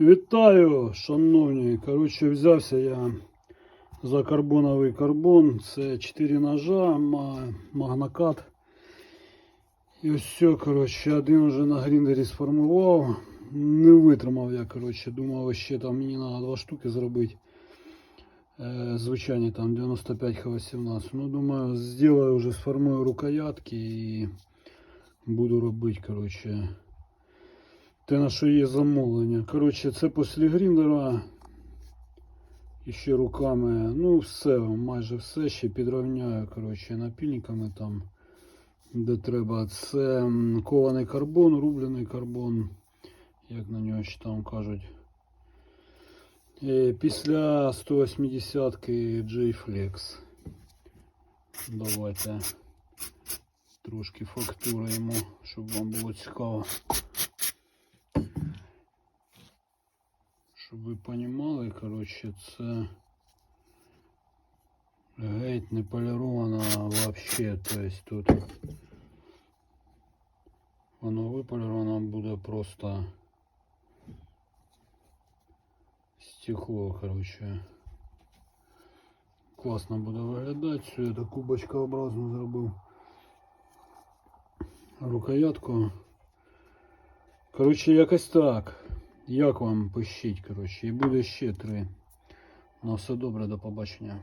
Вітаю, шановні. Коротше, взявся я за карбоновий карбон. Це 4 ножа, ма- магнокат. І все, коротше, один вже на гріндері сформував. Не витримав я, коротше, думав, ще там мені треба два штуки зробити. Е, звичайні там 95 Х18. Ну, думаю, зроблю вже сформую рукоятки і буду робити, коротше. Те, на що є замовлення. Коротше, це після гріндера. І ще руками. Ну, все, майже все. Ще підрівняю, коротше, напільниками там, де треба. Це кований карбон, рублений карбон, як на нього ще там кажуть. Е, Після 180-ки J-Flex. Давайте трошки фактури йому, щоб вам було цікаво. Щоб ви розуміли, коротше, це геть не поліровано вообще. Тобто тут воно виполіровано буде просто стекло, коротше. Класно буде виглядати. Все, я таку бочкообразну зробив рукоятку. Коротше, якось так. Як вам пишіть, коротше, і буде ще три. На все добре, до побачення.